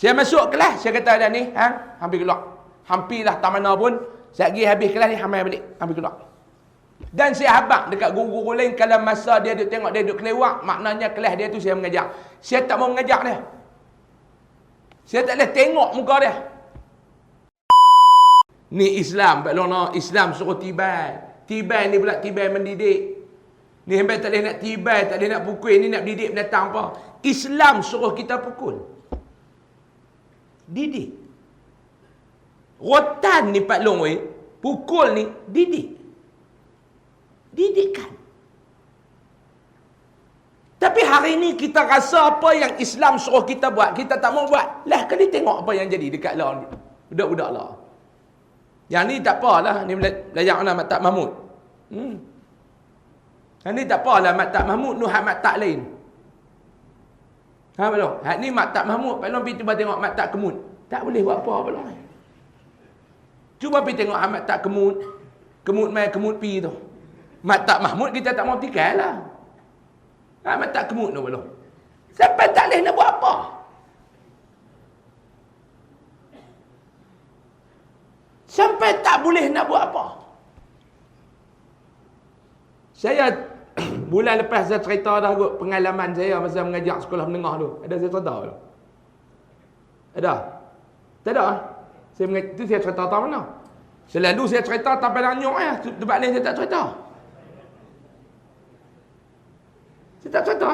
Saya masuk kelas, saya kata dah ni, hang, hampir keluar. Hampirlah tak mana pun, saya pergi habis kelas ni, hampir balik. Hampir keluar. Dan saya habak dekat guru-guru lain, kalau masa dia duduk tengok dia duduk kelewat, maknanya kelas dia tu saya mengajar. Saya tak mau mengajar dia. Saya tak boleh tengok muka dia. Ni Islam, Pak Lona. Islam suruh tibai. Tibai ni pula tibai mendidik. Ni hembai tak boleh nak tibai, tak boleh nak pukul. Ni nak didik binatang apa. Islam suruh kita pukul didik. Rotan ni Pak Long weh, pukul ni didik. Didikkan. Tapi hari ni kita rasa apa yang Islam suruh kita buat, kita tak mau buat. Lah kali tengok apa yang jadi dekat lawan budak-budak lah. Yang ni tak apalah, ni belajar mana Mak Mahmud. Hmm. Yang ni tak apalah Mak Mahmud, Nuhat Mak lain. Ha belum? Hak ni mak tak Mahmud, belum pergi cuba tengok mak tak kemut. Tak boleh buat apa belum. Cuba pergi tengok amat tak kemut. Kemut mai kemut pi tu. Mak tak Mahmud kita tak mau tikal lah. Amat tak kemut tu belum. Sampai tak boleh nak buat apa. Sampai tak boleh nak buat apa. Saya bulan lepas saya cerita dah kot pengalaman saya masa mengajar sekolah menengah tu. Ada saya cerita tu? Ada? Tak ada? Saya mengajar, tu saya cerita tahu mana? Selalu saya cerita tak pada nyok ya. Tempat ni saya tak cerita. Saya tak cerita.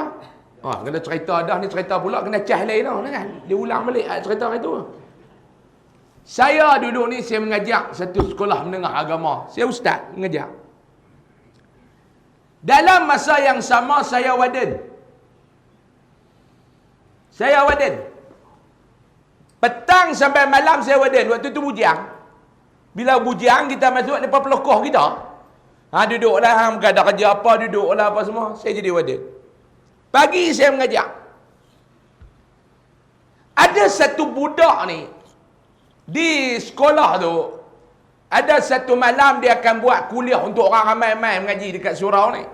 Oh, kena cerita dah ni cerita pula kena cah lain lah kan. Dia ulang balik cerita itu. Saya duduk ni saya mengajar satu sekolah menengah agama. Saya ustaz mengajar. Dalam masa yang sama saya waden. Saya waden. Petang sampai malam saya waden. Waktu tu bujang. Bila bujang kita masuk depan pelokoh kita. Ha, duduklah, ha, bukan ada kerja apa, duduklah apa semua. Saya jadi waden. Pagi saya mengajar. Ada satu budak ni. Di sekolah tu. Ada satu malam dia akan buat kuliah untuk orang ramai-ramai mengaji dekat surau ni.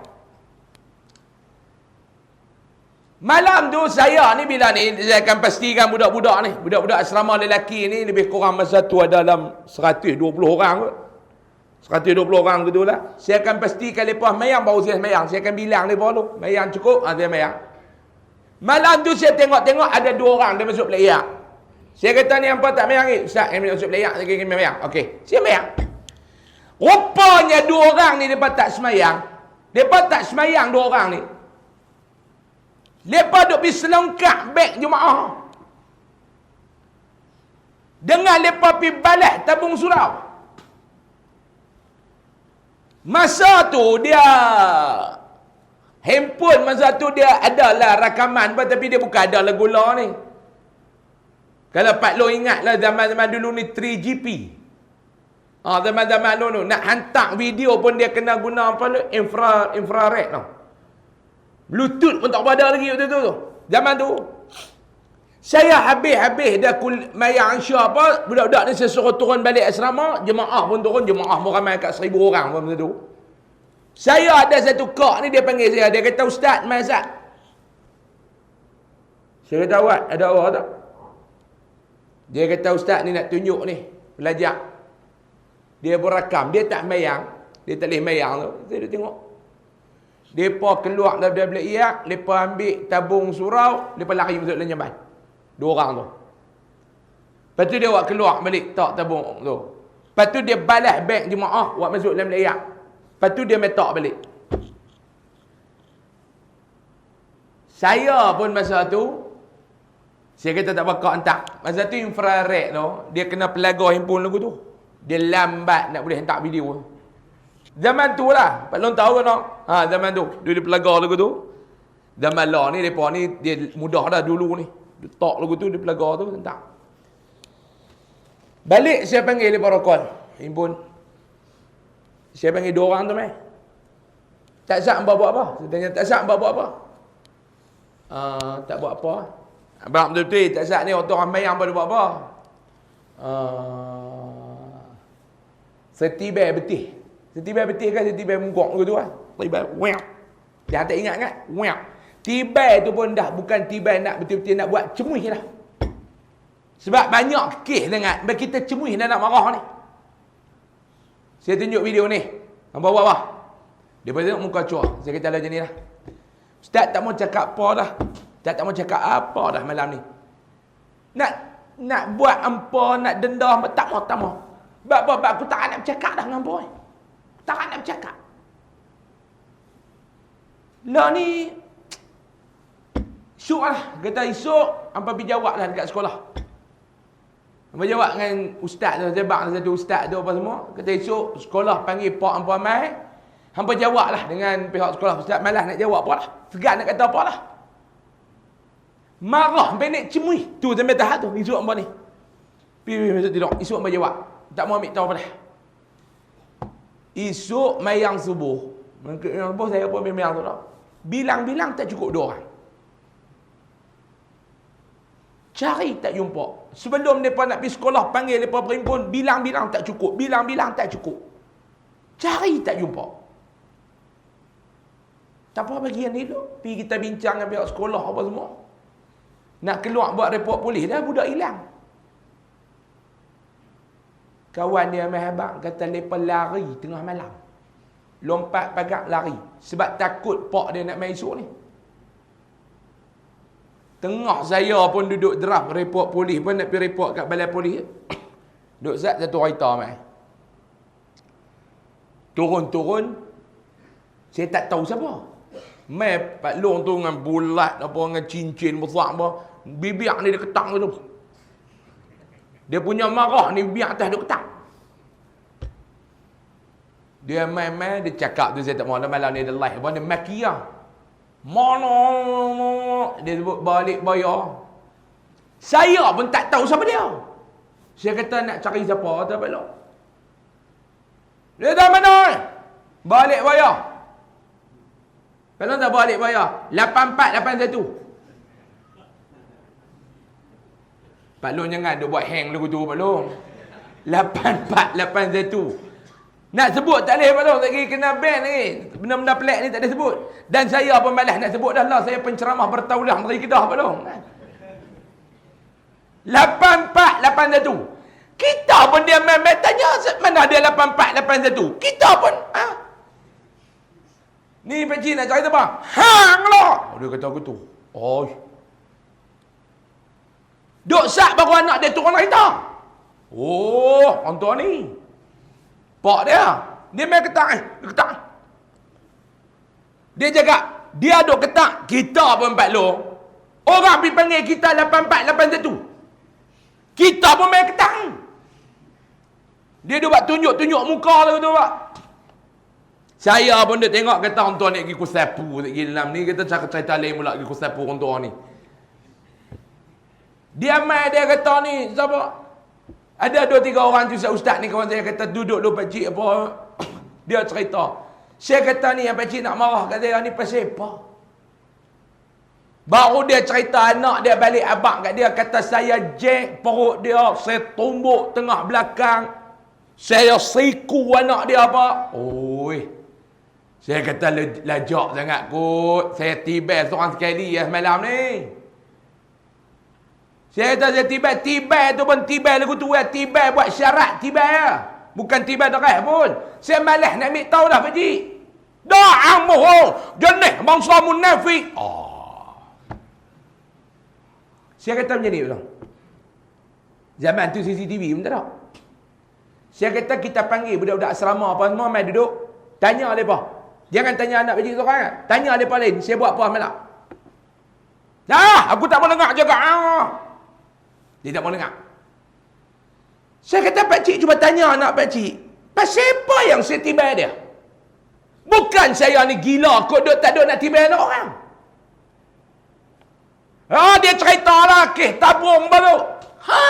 Malam tu saya ni bila ni saya akan pastikan budak-budak ni, budak-budak asrama lelaki ni lebih kurang masa tu ada dalam 120 orang kot. 120 orang gitu lah. Saya akan pastikan lepas mayang baru saya mayang. Saya akan bilang lepas tu. Mayang cukup, ha, saya mayang. Malam tu saya tengok-tengok ada dua orang dia masuk pelayak. Saya kata ni apa tak mayang ni? Ustaz, yang masuk pelayak, saya kena mayang. Okey, saya mayang. Rupanya dua orang ni mereka tak semayang. Mereka tak semayang dua orang ni. Lepas duk pergi selengkap beg jemaah. Dengan lepas pergi balik tabung surau. Masa tu dia handphone masa tu dia adalah rakaman tapi dia bukan ada lagu lah ni. Kalau Pak Long ingatlah zaman-zaman dulu ni 3GP. Ah zaman-zaman dulu nak hantar video pun dia kena guna apa tu infra infrared tau. Bluetooth pun tak ada lagi waktu tu. Zaman tu. Saya habis-habis dah kul mayang ansya apa, budak-budak ni saya suruh turun balik asrama, jemaah pun turun, jemaah pun ramai kat seribu orang pun tu. Saya ada satu kak ni dia panggil saya, dia kata ustaz, mai ustaz. Saya kata awak, ada awak tak? Dia kata ustaz ni nak tunjuk ni, belajar. Dia berakam, dia tak mayang, dia tak boleh mayang tu. Saya tengok. Depa keluar daripada bilik iak, depa ambil tabung surau, depa lari masuk dalam jamban. Dua orang tu. Lepas tu dia buat keluar balik tak tabung tu. Lepas tu dia balas beg jemaah buat masuk dalam iak. Lepas tu dia metak balik. Saya pun masa tu saya kata tak bakal hantar. Masa tu infrared tu, dia kena pelaga handphone lagu tu. Dia lambat nak boleh hantar video. Zaman tu lah. Pak Long tahu kan tak? Ha, zaman tu. Dia pelaga lagu tu. Zaman lah ni, mereka ni, dia mudah dah dulu ni. Dia talk lagu tu, dia pelaga tu, tentang. Balik, saya panggil para call. Himpun. Saya panggil dua orang tu, meh. Tak sah mbak buat apa? Saya tanya, tak sah mbak buat apa? Uh, tak buat apa. Abang betul-betul, tak sah ni, orang ramai yang buat apa? Uh, setibai betih. Setibai betul kan setibai menggok gitu kan. Tibai wow. Dia tak ingat kan? Wow. Tibai tu pun dah bukan tibai nak betul-betul nak buat cemuih dah. Sebab banyak kes dengan kita cemui dan nak marah ni. Saya tunjuk video ni. Hamba bawah. Dia pun tengok muka cuah. Saya kata lah macam ni lah. Ustaz tak mau cakap apa dah. Ustaz tak mau cakap apa dah malam ni. Nak nak buat apa, nak denda apa, tak mau, tak mau. Sebab apa? Aku tak nak bercakap dah dengan boy. Tak nak bercakap. Lah ni, Esok lah. Kata esok, hampa pergi jawab lah dekat sekolah. Hampa jawab dengan ustaz tu, sebab satu ustaz tu apa semua. Kata esok, sekolah panggil pak hampa mai. Hampa jawab lah dengan pihak sekolah. Ustaz malas nak jawab apa lah. Segan nak kata apa lah. Marah, sampai nak cemui. Tu sampai tahap tu, esok hampa ni. Pergi, pergi, masuk tidur. Esok hampa jawab. Tak mau ambil tahu apa dah. Esok mayang subuh. Mayang subuh saya pun mayang tu dah. Bilang-bilang tak cukup dua orang. Cari tak jumpa. Sebelum mereka nak pergi sekolah, panggil mereka berimpun, bilang-bilang tak cukup. Bilang-bilang tak cukup. Cari tak jumpa. Tak apa bagi yang ni. Pergi kita bincang dengan pihak sekolah apa semua. Nak keluar buat report polis dah, budak hilang. Kawan dia main habang, kata mereka lari tengah malam. Lompat pagak lari. Sebab takut pak dia nak main esok ni. Tengah saya pun duduk draft report polis pun nak pergi report kat balai polis. Duk zat satu kereta mai. Turun-turun saya tak tahu siapa. Mai Pak Long tu dengan bulat apa dengan cincin besar apa. Bibir ni dia ketang tu. Dia punya marah ni biar atas dia ketang. Dia main-main dia cakap tu saya tak mahu malam ni ada live apa dia maki lah. Mana dia sebut balik bayar. Saya pun tak tahu siapa dia. Saya kata nak cari siapa kata belok. Dia dah mana? Balik bayar. Kalau tak balik bayar. 8481. Pak Long jangan dia buat hang lagu tu Pak Long. 8481. Nak sebut tak boleh Pak Long. Tak kena ban lagi. Benda-benda pelik ni tak boleh sebut. Dan saya pun malas nak sebut dah lah. Saya penceramah bertaulah dari Kedah Pak Long. 8481. Kita pun dia main-main tanya mana dia 8481. Kita pun ha? Ni Pak Cik nak cari apa? Hang lah. Oh, dia kata aku tu. Oh. Duk sak baru anak dia turun kereta. Oh, orang ni. Pak dia. Dia main ketak eh. Dia ketak. Dia jaga. Dia duk ketak. Kita pun empat lo. Orang pergi panggil kita 8481. Kita pun main ketak. Dia duk buat tunjuk-tunjuk muka tu tu pak. Saya pun dia tengok kata orang tua ni pergi kusapu lagi dalam ni. Kita cakap cerita lain pula pergi kusapu orang tua ni. Dia main dia kata ni. Siapa? Ada dua tiga orang tu ustaz ni kawan saya kata duduk dulu pakcik apa. Dia cerita. Saya kata ni yang pakcik nak marah kata dia ni pasal apa? Baru dia cerita anak dia balik abang kat dia kata saya jack perut dia, saya tumbuk tengah belakang. Saya siku anak dia apa? Oi. Saya kata lajak sangat kot. Saya tiba seorang sekali ya malam ni. Saya kata saya tiba, tiba tu pun tiba lagu tu ya. Tiba buat syarat tiba ya. Bukan tiba terah pun. Saya malas nak ambil tahu dah Pak Cik. Da'amuhu oh. jenis bangsa munafik. Oh. Saya kata macam ni betul. Zaman tu CCTV pun tak ada. Saya kata kita panggil budak-budak asrama apa semua mai duduk. Tanya mereka. Jangan tanya anak Pak Cik seorang kan. Tanya mereka lain. Saya buat apa malam. Dah, aku tak mau dengar juga. Ah. Dia tak mau dengar. Saya kata Pak Cik cuba tanya anak Pak Cik. Pasal apa yang saya tiba dia? Bukan saya ni gila kok duk tak duk nak tiba anak orang. Ha, dia cerita lah ke tabung baru. Ha.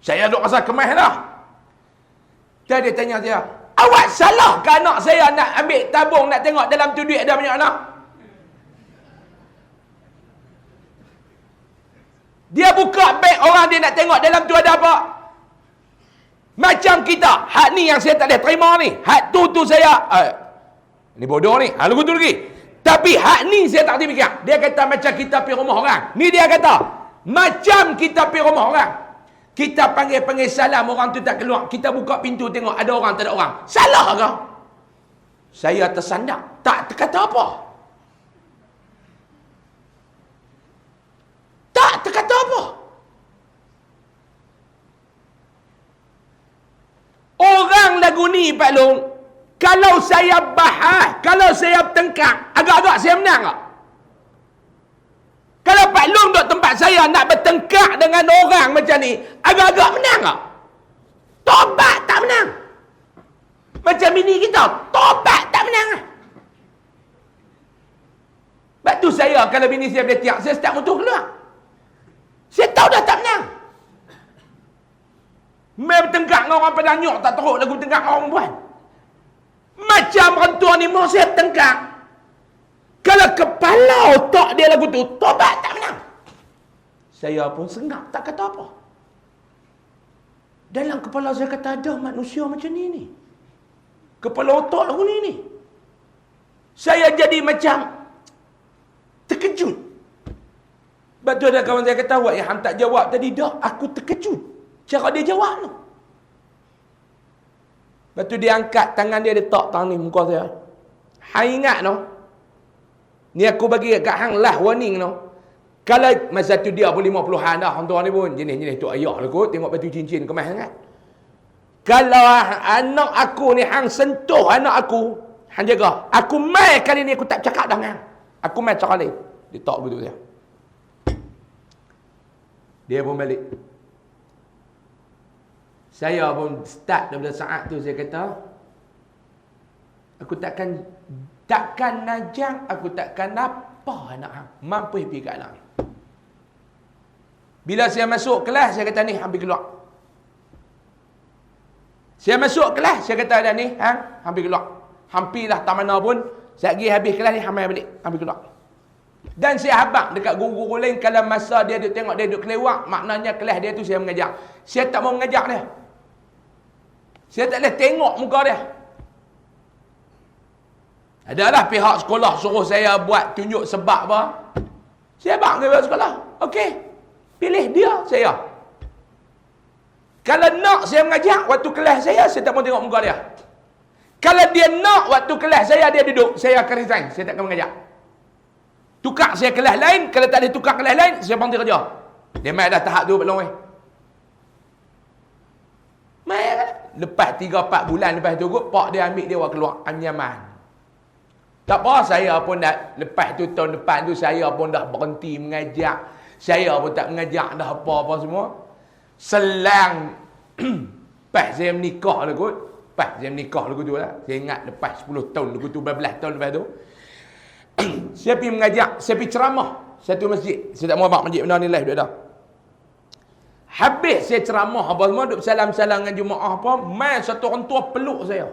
Saya duk rasa kemah dah. Dia dia tanya dia, awak salah ke anak saya nak ambil tabung nak tengok dalam tu duit ada banyak anak? Dia buka beg orang dia nak tengok dalam tu ada apa. Macam kita. Hak ni yang saya tak boleh terima ni. Hak tu tu saya. Eh, ni bodoh ni. Ha, lagu tu lagi. Tapi hak ni saya tak fikir. Dia kata macam kita pergi rumah orang. Ni dia kata. Macam kita pergi rumah orang. Kita panggil-panggil salam orang tu tak keluar. Kita buka pintu tengok ada orang tak ada orang. Salah ke? Saya tersandak. Tak terkata apa. Tak terkata apa. Ni Pak Long kalau saya bahas, kalau saya bertengkar, agak-agak saya menang tak? Kalau Pak Long duduk tempat saya nak bertengkar dengan orang macam ni, agak-agak menang tak? Tobat tak menang. Macam ini kita, tobat tak menang. Sebab tu saya, kalau bini saya boleh tiap, saya start untuk keluar. Saya tahu dah tak menang. Mereka bertengkar dengan orang nyok, tak teruk lagu bertengkar dengan orang perempuan. Macam orang tua ni mau saya tengkang. Kalau kepala otak dia lagu tu, tobat tak menang. Saya pun sengak, tak kata apa. Dalam kepala saya kata, ada manusia macam ni ni. Kepala otak lagu ni ni. Saya jadi macam terkejut. Sebab tu ada kawan saya kata, Wak Ihan tak jawab tadi. Dah, aku terkejut. Cara dia jawab tu. Lepas tu dia angkat tangan dia, dia tak tangan ni muka saya. Hang ingat no? Ni aku bagi kat hang lah warning no. Kalau masa tu dia pun 50-an dah orang tua ni pun jenis-jenis tu ayah lah kot tengok batu cincin kemas sangat. Kalau anak aku ni hang sentuh anak aku, hang jaga. Aku mai kali ni aku tak cakap dah hang. Aku mai cakap ni. Dia tak begitu dia. Dia pun balik. Saya pun start daripada saat tu saya kata aku takkan takkan najang, aku takkan apa hang. Mampu pergi kat anak. Bila saya masuk kelas saya kata ni hampir keluar. Saya masuk kelas saya kata ada ni hang hampir keluar. Hampirlah tak mana pun saya pergi habis kelas ni hampir balik hampir keluar. Dan saya habak dekat guru-guru lain kalau masa dia duduk tengok dia duduk kelewat maknanya kelas dia tu saya mengajar. Saya tak mau mengajar dia. Saya tak boleh tengok muka dia. Adalah pihak sekolah suruh saya buat tunjuk sebab apa. Saya bang ke pihak sekolah. Okey. Pilih dia, saya. Kalau nak saya mengajar waktu kelas saya, saya tak mau tengok muka dia. Kalau dia nak waktu kelas saya, dia duduk. Saya akan resign. Saya tak akan mengajar. Tukar saya kelas lain. Kalau tak ada tukar kelas lain, saya berhenti kerja. Dia main dah tahap tu belum eh. Main kan? Lepas 3-4 bulan lepas tu kot, pak dia ambil dia keluar anyaman. Tak apa, saya pun dah, lepas tu tahun depan tu, saya pun dah berhenti mengajak. Saya pun tak mengajak dah apa-apa semua. Selang, lepas saya menikah lah kot. Lepas saya menikah lah tu lah. Saya ingat lepas 10 tahun lah tu, berbelas tahun lepas tu. saya pergi mengajak, saya pergi ceramah. Satu masjid. Saya tak mau abang masjid benar ni live dah. Habis saya ceramah apa semua, duduk salam-salam dengan jemaah apa, mai satu orang tua peluk saya.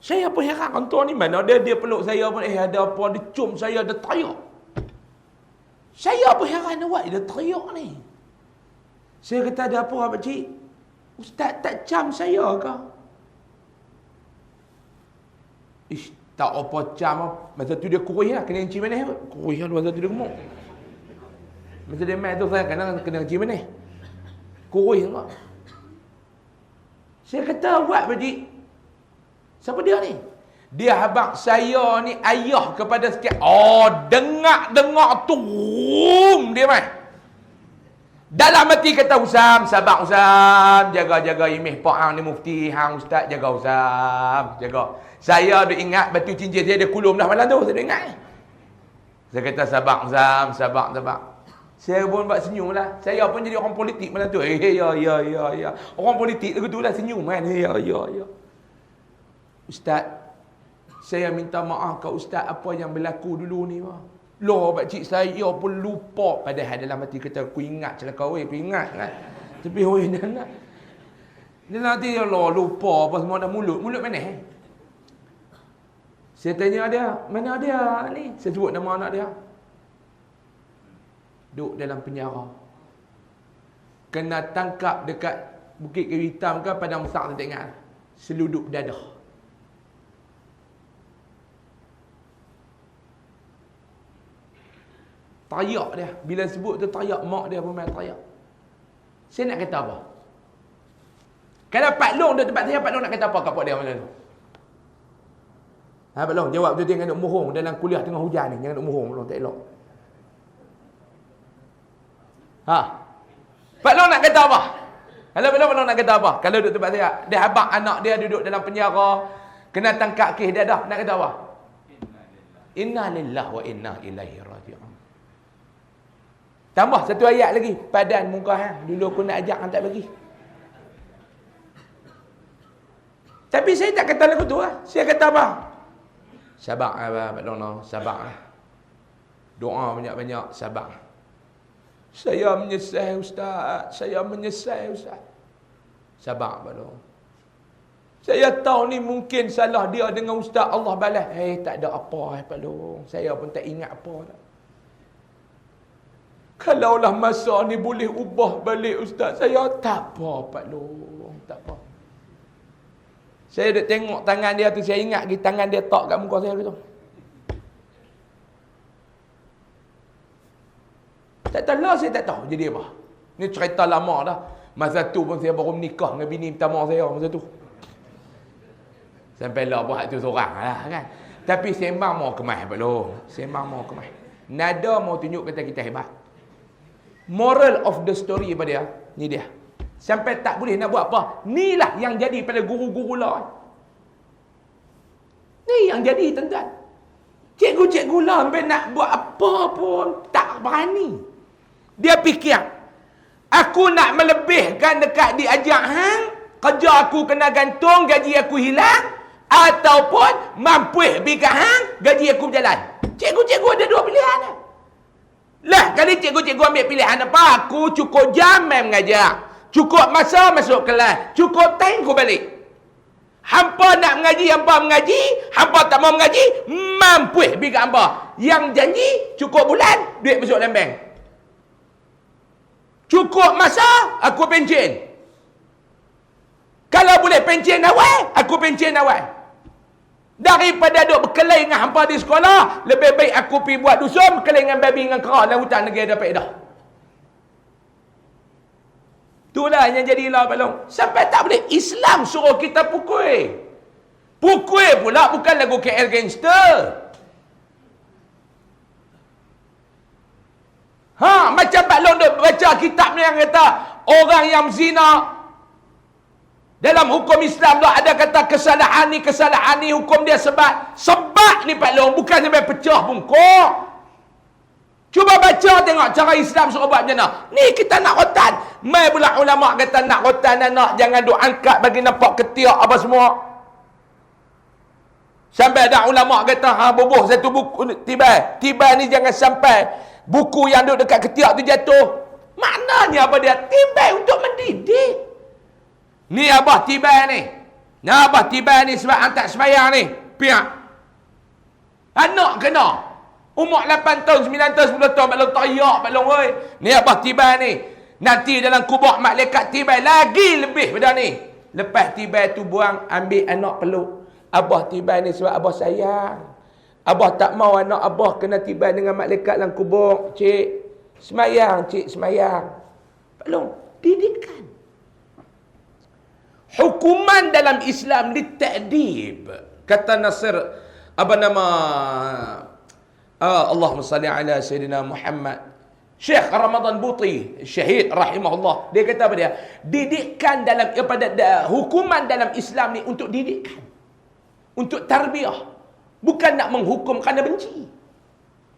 Saya pun heran, orang tua ni mana dia, dia peluk saya pun, eh ada apa, dia cium saya, dia teriak. Saya pun heran, awak dia teriak ni. Saya kata, ada apa, Pak Cik? Ustaz tak cam saya ke? Ish, tak apa cam Masa tu dia kurih lah, kena enci mana? Kurih lah, masa tu dia gemuk. Masa dia main tu, saya kena kena enci mana? Kurih enggak. Saya kata buat berdik. Siapa dia ni? Dia habak saya ni ayah kepada sikit. Oh, dengak-dengak tu. Dia mai. Dalam hati kata Usam, sabar Usam. Jaga-jaga imeh pak hang ni mufti. Hang ustaz jaga Usam. Jaga. Saya ada ingat batu cincin saya ada kulum dah malam tu. Saya ingat. Saya kata sabar Usam, sabar, sabar. Saya pun buat senyum lah. Saya pun jadi orang politik malam tu. Eh, ya, ya, ya, ya. Orang politik tu lah senyum kan. Ya, ya, ya. Ustaz, saya minta maaf ke Ustaz apa yang berlaku dulu ni. Loh, pakcik saya pun lupa. Padahal dalam hati kata, aku ingat celaka. Weh, aku ingat kan. Tapi, weh, dia nak. Dia nanti, loh, lupa apa semua dah mulut. Mulut mana eh? Saya tanya dia, mana dia ni? Saya sebut nama anak dia duduk dalam penjara. Kena tangkap dekat Bukit Kayu Hitam ke Padang Besar tak ingat. Seluduk dadah. Tayak dia. Bila sebut tu tayak, mak dia pun main tayak. Saya nak kata apa? Kalau Pak Long duduk tempat saya, Pak Long nak kata apa kat pak dia macam tu? Ha, Pak Long, jawab tu jangan duk mohong dalam kuliah tengah hujan ni. Jangan duk mohong, Pak Long, tak elok. Ha? Long nak kata apa? Kalau Pak Long, nak kata apa? Kalau duduk tempat saya, dia habak anak dia duduk dalam penjara, kena tangkap kes dia dah, nak kata apa? Inna lillah wa inna ilaihi raji'un. Tambah satu ayat lagi. Padan muka hang. Dulu aku nak ajak hang tak bagi. Tapi saya tak kata lagu tu lah. Saya kata apa? Sabar lah Pak Lono. Sabar lah. Doa banyak-banyak. Sabar. Saya menyesal Ustaz. Saya menyesal Ustaz. Sabar Lono. Saya tahu ni mungkin salah dia dengan Ustaz Allah balas. Eh tak ada apa eh Long. Saya pun tak ingat apa dah. Kalaulah masa ni boleh ubah balik Ustaz, saya tak apa Pak tak apa. Saya duk tengok tangan dia tu, saya ingat lagi tangan dia tak kat muka saya gitu. Tak tahu lah, saya tak tahu jadi apa. Ni cerita lama dah. Masa tu pun saya baru menikah dengan bini pertama saya masa tu. Sampai lah buat tu seorang lah kan. Tapi sembang mau kemas Pak Long. Sembang mau kemas. Nada mau tunjuk kata kita hebat. Moral of the story pada dia, ni dia. Sampai tak boleh nak buat apa. Inilah yang jadi pada guru-guru lah. Ni yang jadi tuan-tuan. Cikgu-cikgu lah sampai nak buat apa pun tak berani. Dia fikir, aku nak melebihkan dekat diajak hang, kerja aku kena gantung, gaji aku hilang, ataupun mampu pergi hang, gaji aku berjalan. Cikgu-cikgu ada dua pilihan. Lah. Lah, kali cikgu-cikgu ambil pilihan apa? Aku cukup jam main mengajar. Cukup masa masuk kelas. Cukup time aku balik. Hampa nak mengaji, hampa mengaji. Hampa tak mau mengaji, mampu ke hampa. Yang janji, cukup bulan, duit masuk dalam bank. Cukup masa, aku pencen. Kalau boleh pencen awal, aku pencen awal. Daripada duk berkelahi dengan hampa di sekolah, lebih baik aku pergi buat dusun, berkelahi dengan babi dengan kera dalam hutan negeri dapat dah. Itulah yang jadi lah Pak Long. Sampai tak boleh. Islam suruh kita pukul. Pukul pula bukan lagu KL Gangster. Ha, macam Pak Long baca kitab ni yang kata orang yang zina dalam hukum Islam tu ada kata kesalahan ni, kesalahan ni, hukum dia sebab. Sebab ni Pak Long, bukan sampai pecah bungkuk. Cuba baca tengok cara Islam suruh buat macam mana. Ni kita nak rotan. Mai pula ulama kata nak rotan anak, jangan duk angkat bagi nampak ketiak apa semua. Sampai ada ulama kata, ha bubuh satu buku, tiba. Tiba ni jangan sampai buku yang duduk dekat ketiak tu jatuh. Maknanya apa dia? Tiba untuk mendidik. Ni abah tiba ni. Ni abah tiba ni sebab hantar semayang ni. Pihak. Anak kena. Umur 8 tahun, 9 tahun, 10 tahun. Balong tayak, balong oi. Ni abah tiba ni. Nanti dalam kubur malaikat tiba lagi lebih pada ni. Lepas tiba tu buang, ambil anak peluk. Abah tiba ni sebab abah sayang. Abah tak mau anak abah kena tiba dengan malaikat dalam kubur. Cik, semayang, cik, semayang. Belum, didikan hukuman dalam Islam ditakdib kata Nasir apa nama uh, Allahumma salli ala sayyidina Muhammad. Syekh Ramadan Buti syahid rahimahullah. Dia kata apa dia? Didikkan dalam kepada da, hukuman dalam Islam ni untuk didikkan. Untuk tarbiyah bukan nak menghukum kerana benci